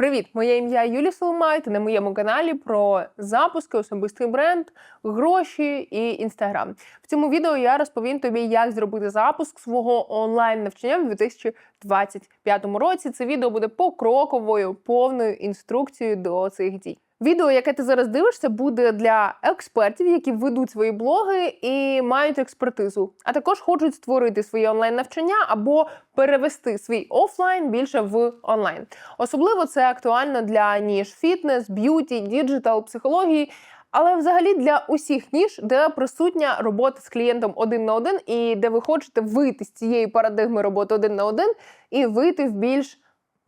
Привіт! Моє ім'я Юлія Соломай. Ти на моєму каналі про запуски, особистий бренд, гроші і інстаграм. В цьому відео я розповім тобі, як зробити запуск свого онлайн навчання в 2025 році. Це відео буде покроковою повною інструкцією до цих дій. Відео, яке ти зараз дивишся, буде для експертів, які ведуть свої блоги і мають експертизу, а також хочуть створити своє онлайн навчання або перевести свій офлайн більше в онлайн. Особливо це актуально для ніж фітнес, б'юті, діджитал, психології. Але взагалі для усіх ніж, де присутня робота з клієнтом один на один, і де ви хочете вийти з цієї парадигми роботи один на один і вийти в більш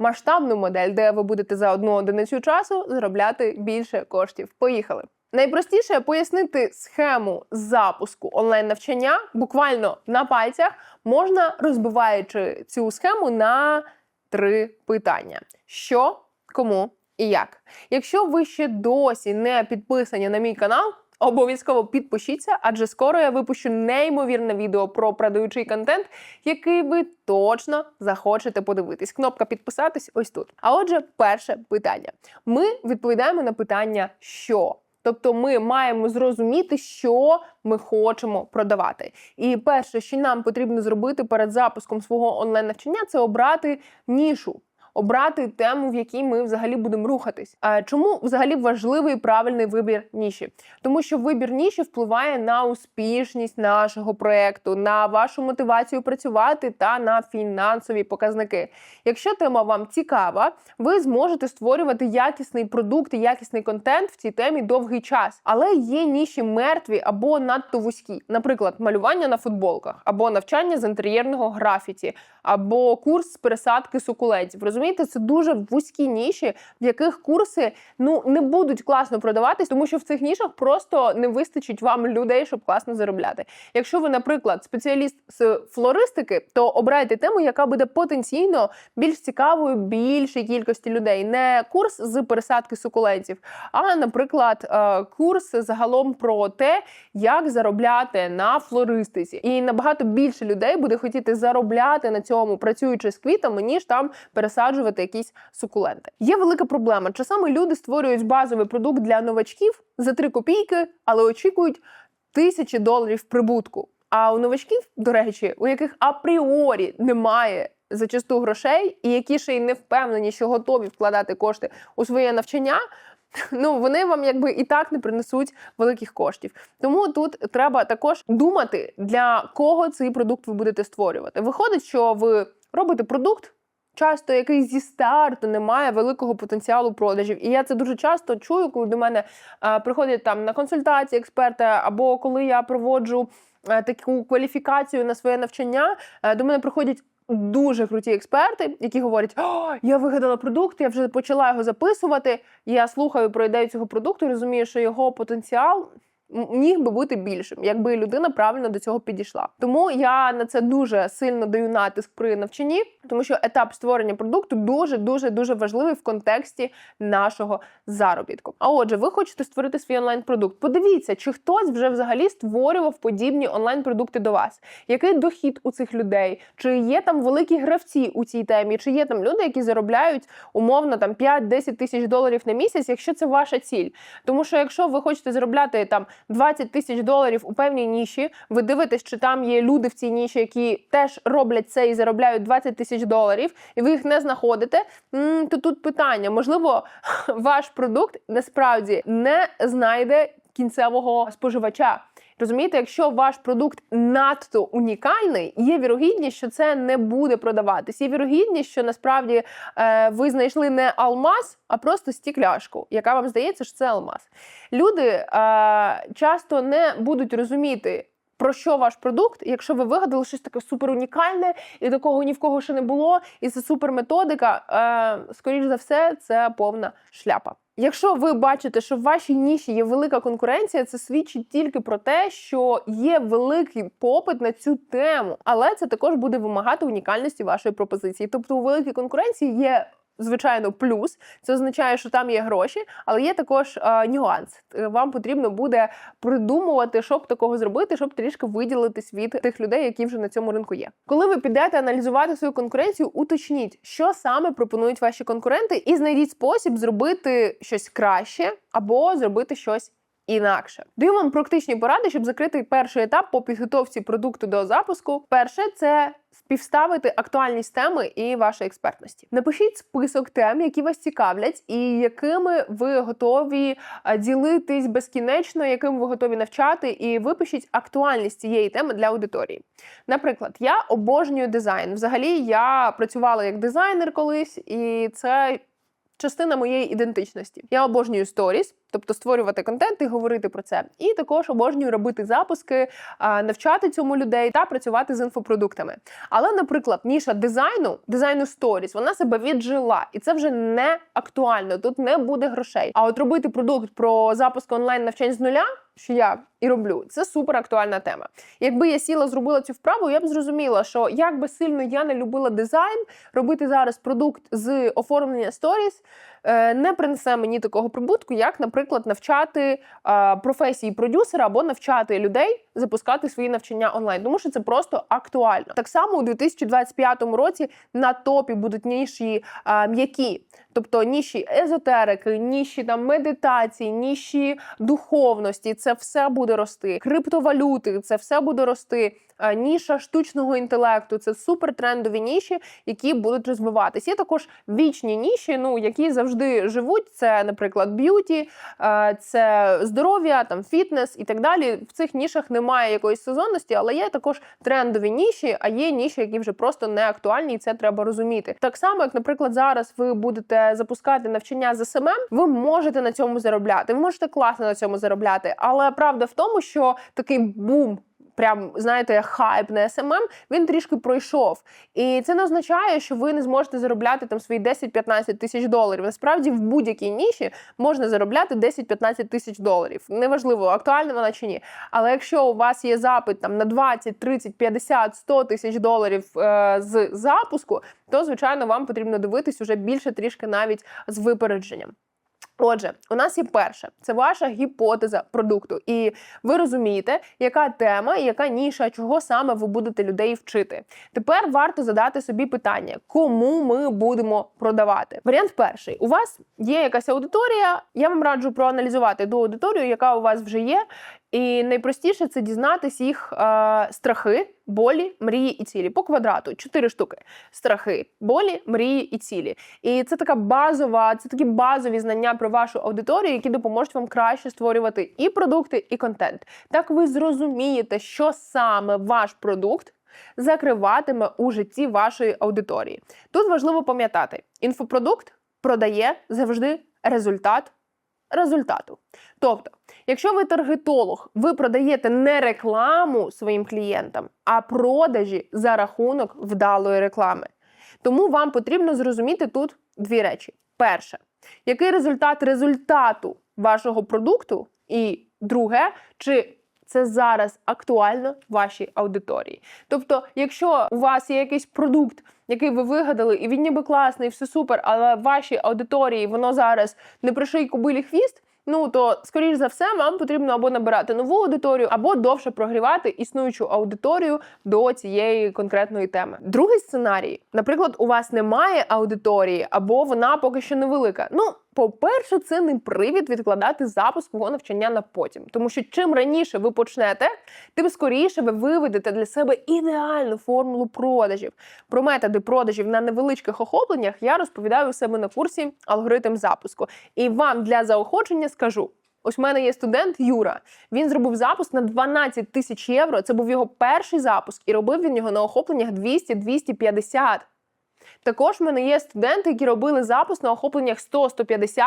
масштабну модель, де ви будете за одну одиницю часу заробляти більше коштів. Поїхали. Найпростіше пояснити схему запуску онлайн-навчання буквально на пальцях можна розбиваючи цю схему на три питання: що, кому і як. Якщо ви ще досі не підписані на мій канал, Обов'язково підпишіться, адже скоро я випущу неймовірне відео про продаючий контент, який ви точно захочете подивитись. Кнопка підписатись ось тут. А отже, перше питання: ми відповідаємо на питання, що. Тобто ми маємо зрозуміти, що ми хочемо продавати. І перше, що нам потрібно зробити перед запуском свого онлайн-навчання, це обрати нішу обрати тему, в якій ми взагалі будемо рухатись. А чому взагалі важливий правильний вибір ніші? Тому що вибір ніші впливає на успішність нашого проекту, на вашу мотивацію працювати та на фінансові показники. Якщо тема вам цікава, ви зможете створювати якісний продукт і якісний контент в цій темі довгий час. Але є ніші мертві або надто вузькі, наприклад, малювання на футболках, або навчання з інтер'єрного графіті, або курс з пересадки сукулентів розумієте, це дуже вузькі ніші, в яких курси ну не будуть класно продаватись, тому що в цих нішах просто не вистачить вам людей, щоб класно заробляти. Якщо ви, наприклад, спеціаліст з флористики, то обирайте тему, яка буде потенційно більш цікавою більшій кількості людей. Не курс з пересадки сукулентів, а, наприклад, е, курс загалом про те, як заробляти на флористиці, і набагато більше людей буде хотіти заробляти на цьому, працюючи з квітами, ніж там пересаджувати висаджувати якісь сукуленти. Є велика проблема. Часами люди створюють базовий продукт для новачків за 3 копійки, але очікують тисячі доларів прибутку. А у новачків, до речі, у яких апріорі немає зачасту грошей, і які ще й не впевнені, що готові вкладати кошти у своє навчання. Ну, вони вам якби і так не принесуть великих коштів. Тому тут треба також думати, для кого цей продукт ви будете створювати. Виходить, що ви робите продукт, часто який зі старту не має великого потенціалу продажів. І я це дуже часто чую, коли до мене приходять там на консультації експерти, або коли я проводжу а, таку кваліфікацію на своє навчання, а, до мене приходять. Дуже круті експерти, які говорять: О, я вигадала продукт, я вже почала його записувати. Я слухаю про ідею цього продукту, розумію, що його потенціал міг би бути більшим, якби людина правильно до цього підійшла. Тому я на це дуже сильно даю натиск при навчанні, тому що етап створення продукту дуже дуже дуже важливий в контексті нашого заробітку. А отже, ви хочете створити свій онлайн-продукт. Подивіться, чи хтось вже взагалі створював подібні онлайн-продукти до вас. Який дохід у цих людей? Чи є там великі гравці у цій темі? Чи є там люди, які заробляють умовно там 5-10 тисяч доларів на місяць, якщо це ваша ціль? Тому що якщо ви хочете заробляти там 20 тисяч доларів у певній ніші. Ви дивитесь, чи там є люди в цій ніші, які теж роблять це і заробляють 20 тисяч доларів, і ви їх не знаходите. То тут питання: можливо, ваш продукт насправді не знайде кінцевого споживача. Розумієте, якщо ваш продукт надто унікальний, є вірогідність, що це не буде продаватись. Є вірогідність, що насправді е, ви знайшли не алмаз, а просто стікляшку, яка вам здається, що це алмаз. Люди е, часто не будуть розуміти. Про що ваш продукт, якщо ви вигадали щось таке супер унікальне, і такого ні в кого ще не було, і це супер методика, е, скоріш за все, це повна шляпа. Якщо ви бачите, що в вашій ніші є велика конкуренція, це свідчить тільки про те, що є великий попит на цю тему, але це також буде вимагати унікальності вашої пропозиції. Тобто у великій конкуренції є Звичайно, плюс це означає, що там є гроші, але є також е, нюанс. Е, Вам потрібно буде придумувати, щоб такого зробити, щоб трішки виділитись від тих людей, які вже на цьому ринку є. Коли ви підете аналізувати свою конкуренцію, уточніть, що саме пропонують ваші конкуренти, і знайдіть спосіб зробити щось краще або зробити щось. Інакше даю вам практичні поради, щоб закрити перший етап по підготовці продукту до запуску. Перше це співставити актуальність теми і вашої експертності. Напишіть список тем, які вас цікавлять, і якими ви готові ділитись безкінечно, яким ви готові навчати, і випишіть актуальність цієї теми для аудиторії. Наприклад, я обожнюю дизайн. Взагалі, я працювала як дизайнер колись, і це. Частина моєї ідентичності. Я обожнюю сторіс, тобто створювати контент і говорити про це. І також обожнюю робити запуски, навчати цьому людей та працювати з інфопродуктами. Але, наприклад, ніша дизайну, дизайну сторіс, вона себе віджила, і це вже не актуально. Тут не буде грошей. А от робити продукт про запуск онлайн навчань з нуля. Що я і роблю, це супер актуальна тема. Якби я сіла, зробила цю вправу, я б зрозуміла, що як би сильно я не любила дизайн, робити зараз продукт з оформлення сторіс не принесе мені такого прибутку, як, наприклад, навчати е, професії продюсера або навчати людей запускати свої навчання онлайн, тому що це просто актуально. Так само у 2025 році на топі будуть ніші е, м'які, тобто ніші езотерики, ніші там медитації, ніші духовності. Це все буде рости. Криптовалюти, це все буде рости. Е, Ніша штучного інтелекту це супертрендові ніші, які будуть розвиватися. Є також вічні ніші, ну які завжди живуть. Це, наприклад, б'юті, е, це здоров'я, там фітнес і так далі. В цих нішах немає якоїсь сезонності, але є також трендові ніші, а є ніші, які вже просто не актуальні, і це треба розуміти. Так само, як, наприклад, зараз ви будете запускати навчання з СММ, ви можете на цьому заробляти. Ви можете класно на цьому заробляти, але правда в тому, що такий бум. Прям знаєте, хайп на SMM, він трішки пройшов. І це не означає, що ви не зможете заробляти там свої 10-15 тисяч доларів. Насправді в будь-якій ніші можна заробляти 10-15 тисяч доларів. Неважливо, актуальна вона чи ні. Але якщо у вас є запит там на 20, 30, 50, 100 тисяч доларів е, з запуску, то звичайно вам потрібно дивитись уже більше трішки навіть з випередженням. Отже, у нас є перше, це ваша гіпотеза продукту, і ви розумієте, яка тема, яка ніша, чого саме ви будете людей вчити. Тепер варто задати собі питання, кому ми будемо продавати. Варіант перший: у вас є якась аудиторія. Я вам раджу проаналізувати ту аудиторію, яка у вас вже є. І найпростіше це дізнатись їх е, страхи, болі, мрії і цілі по квадрату. Чотири штуки: страхи, болі, мрії і цілі. І це така базова, це такі базові знання про вашу аудиторію, які допоможуть вам краще створювати і продукти, і контент. Так ви зрозумієте, що саме ваш продукт. Закриватиме у житті вашої аудиторії. Тут важливо пам'ятати, інфопродукт продає завжди результат результату. Тобто, якщо ви таргетолог, ви продаєте не рекламу своїм клієнтам, а продажі за рахунок вдалої реклами. Тому вам потрібно зрозуміти тут дві речі: перше, який результат результату вашого продукту, і друге, чи це зараз актуально вашій аудиторії. Тобто, якщо у вас є якийсь продукт, який ви вигадали, і він ніби класний, все супер, але вашій аудиторії воно зараз не приший кобилі хвіст. Ну то скоріш за все, вам потрібно або набирати нову аудиторію, або довше прогрівати існуючу аудиторію до цієї конкретної теми. Другий сценарій, наприклад, у вас немає аудиторії, або вона поки що невелика. Ну, по-перше, це не привід відкладати запуск свого навчання на потім, тому що чим раніше ви почнете, тим скоріше ви виведете для себе ідеальну формулу продажів. Про методи продажів на невеличких охопленнях я розповідаю у себе на курсі алгоритм запуску. І вам для заохочення скажу. Ось в мене є студент Юра. Він зробив запуск на 12 тисяч євро. Це був його перший запуск, і робив він його на охопленнях 200-250. Також в мене є студенти, які робили запуск на охопленнях 100-150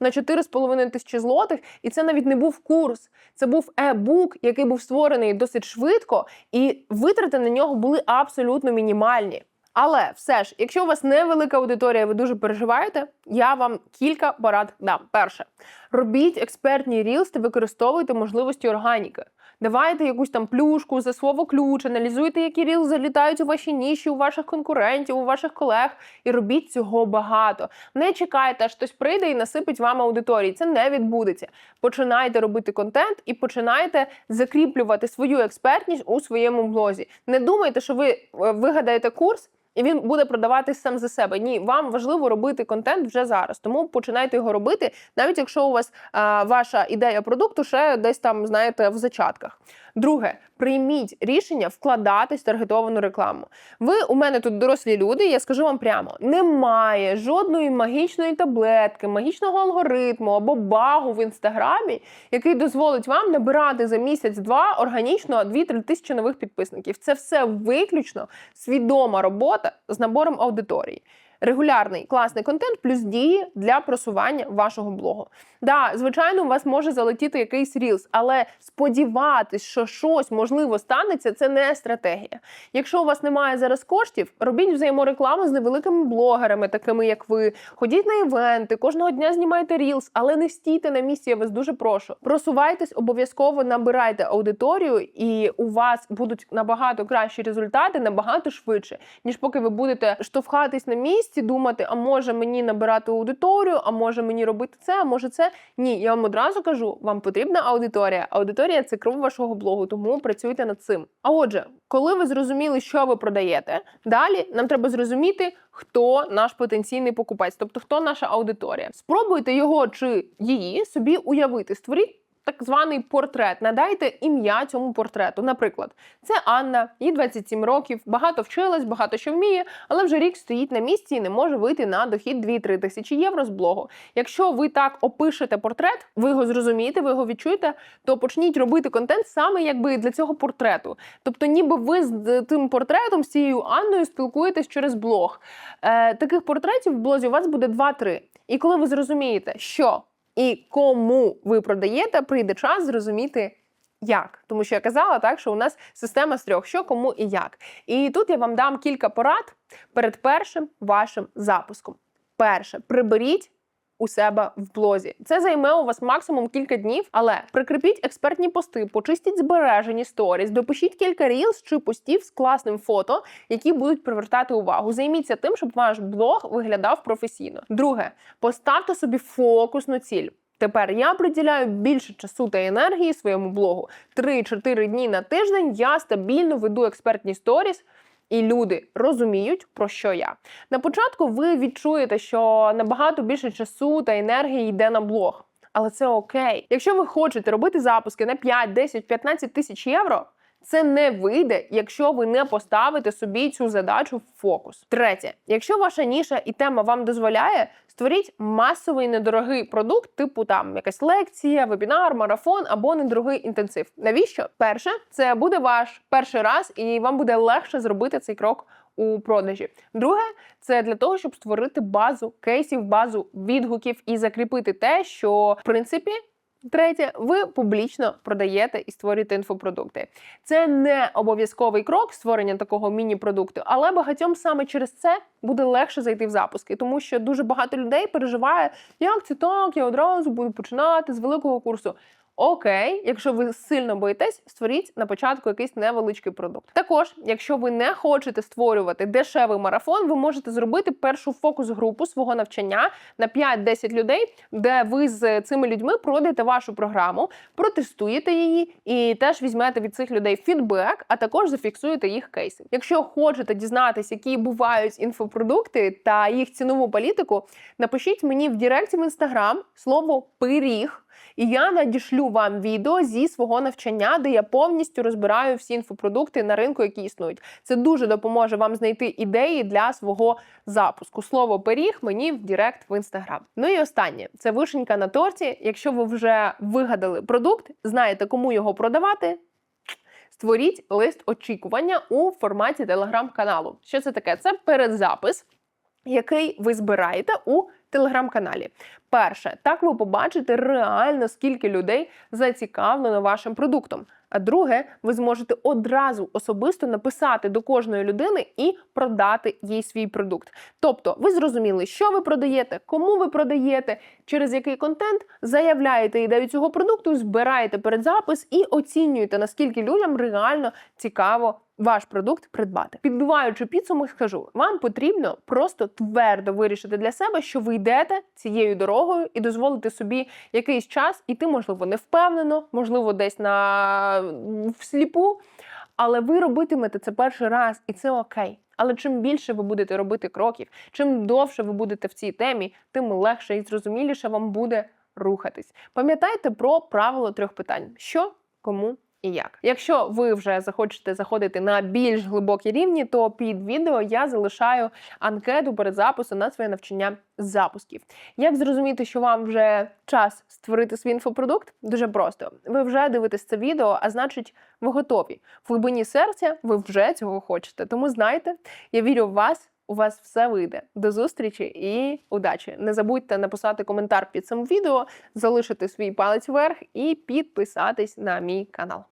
на 4,5 тисячі злотих. І це навіть не був курс. Це був е-бук, який був створений досить швидко, і витрати на нього були абсолютно мінімальні. Але все ж, якщо у вас невелика аудиторія, ви дуже переживаєте, я вам кілька порад дам. Перше, Робіть експертні рілс та використовуйте можливості органіки. Давайте якусь там плюшку за слово ключ, аналізуйте, які ріл залітають у ваші ніші, у ваших конкурентів, у ваших колег, і робіть цього багато. Не чекайте, аж хтось прийде і насипить вам аудиторії. Це не відбудеться. Починайте робити контент і починайте закріплювати свою експертність у своєму блозі. Не думайте, що ви е, вигадаєте курс. І він буде продаватись сам за себе. Ні, вам важливо робити контент вже зараз. Тому починайте його робити, навіть якщо у вас а, ваша ідея продукту ще десь там, знаєте, в зачатках. Друге, прийміть рішення вкладатись в таргетовану рекламу. Ви у мене тут дорослі люди, я скажу вам прямо: немає жодної магічної таблетки, магічного алгоритму або багу в інстаграмі, який дозволить вам набирати за місяць-два органічно 2-3 тисячі нових підписників. Це все виключно свідома робота з набором аудиторії. Регулярний класний контент плюс дії для просування вашого блогу. Да, звичайно, у вас може залетіти якийсь рілс, але сподіватись, що щось можливо станеться, це не стратегія. Якщо у вас немає зараз коштів, робіть взаєморекламу з невеликими блогерами, такими як ви. Ходіть на івенти, кожного дня знімайте рілс, але не стійте на місці. Я вас дуже прошу. Просувайтесь, обов'язково набирайте аудиторію, і у вас будуть набагато кращі результати, набагато швидше, ніж поки ви будете штовхатись на місці, думати, а може мені набирати аудиторію, а може мені робити це, а може це. Ні, я вам одразу кажу, вам потрібна аудиторія. Аудиторія це кров вашого блогу, тому працюйте над цим. А отже, коли ви зрозуміли, що ви продаєте, далі нам треба зрозуміти, хто наш потенційний покупець, тобто хто наша аудиторія. Спробуйте його чи її собі уявити. Створіть. Так званий портрет, надайте ім'я цьому портрету. Наприклад, це Анна, їй 27 років, багато вчилась, багато що вміє, але вже рік стоїть на місці і не може вийти на дохід 2-3 тисячі євро з блогу. Якщо ви так опишете портрет, ви його зрозумієте, ви його відчуєте, то почніть робити контент саме якби для цього портрету. Тобто, ніби ви з тим портретом, з цією Анною спілкуєтесь через блог. Е, Таких портретів в блозі у вас буде 2-3. І коли ви зрозумієте, що і кому ви продаєте, прийде час зрозуміти. Як, тому що я казала так, що у нас система з трьох, що кому і як. І тут я вам дам кілька порад перед першим вашим запуском. Перше, приберіть у себе в блозі. Це займе у вас максимум кілька днів, але прикріпіть експертні пости, почистіть збережені сторіс, допишіть кілька рілз чи постів з класним фото, які будуть привертати увагу. Займіться тим, щоб ваш блог виглядав професійно. Друге, поставте собі фокусну ціль. Тепер я приділяю більше часу та енергії своєму блогу. 3-4 дні на тиждень я стабільно веду експертні сторіс. І люди розуміють, про що я. На початку ви відчуєте, що набагато більше часу та енергії йде на блог. Але це окей. Якщо ви хочете робити запуски на 5, 10, 15 тисяч євро, це не вийде, якщо ви не поставите собі цю задачу в фокус. Третє, якщо ваша ніша і тема вам дозволяє, створіть масовий недорогий продукт, типу там якась лекція, вебінар, марафон або недорогий інтенсив. Навіщо? Перше, це буде ваш перший раз, і вам буде легше зробити цей крок. У продажі. Друге, це для того, щоб створити базу кейсів, базу відгуків і закріпити те, що в принципі Третє, ви публічно продаєте і створюєте інфопродукти. Це не обов'язковий крок створення такого міні-продукту, але багатьом саме через це буде легше зайти в запуски, тому що дуже багато людей переживає, як це так, я одразу буду починати з великого курсу. Окей, якщо ви сильно боїтесь, створіть на початку якийсь невеличкий продукт. Також, якщо ви не хочете створювати дешевий марафон, ви можете зробити першу фокус-групу свого навчання на 5-10 людей, де ви з цими людьми пройдете вашу програму, протестуєте її і теж візьмете від цих людей фідбек, а також зафіксуєте їх кейси. Якщо хочете дізнатися, які бувають інфопродукти та їх цінову політику, напишіть мені в Директі в інстаграм слово пиріг. І я надішлю вам відео зі свого навчання, де я повністю розбираю всі інфопродукти на ринку, які існують. Це дуже допоможе вам знайти ідеї для свого запуску. Слово пиріг мені в Директ в інстаграм. Ну і останнє це вишенька на торті. Якщо ви вже вигадали продукт, знаєте, кому його продавати. Створіть лист очікування у форматі телеграм-каналу. Що це таке? Це передзапис, який ви збираєте у телеграм-каналі. Перше, так ви побачите реально, скільки людей зацікавлено вашим продуктом. А друге, ви зможете одразу особисто написати до кожної людини і продати їй свій продукт. Тобто, ви зрозуміли, що ви продаєте, кому ви продаєте, через який контент заявляєте ідею цього продукту, збираєте передзапис і оцінюєте, наскільки людям реально цікаво. Ваш продукт придбати, підбиваючи підсумок, скажу, вам потрібно просто твердо вирішити для себе, що ви йдете цією дорогою і дозволити собі якийсь час іти, можливо, не впевнено, можливо, десь на всліпу, але ви робитимете це перший раз, і це окей. Але чим більше ви будете робити кроків, чим довше ви будете в цій темі, тим легше і зрозуміліше вам буде рухатись. Пам'ятайте про правило трьох питань: що, кому. І як, якщо ви вже захочете заходити на більш глибокі рівні, то під відео я залишаю анкету перед записом на своє навчання запусків. Як зрозуміти, що вам вже час створити свій інфопродукт? Дуже просто. Ви вже дивитесь це відео, а значить, ви готові. В глибині серця ви вже цього хочете. Тому знайте, я вірю в вас. У вас все вийде. До зустрічі і удачі! Не забудьте написати коментар під цим відео, залишити свій палець вверх і підписатись на мій канал.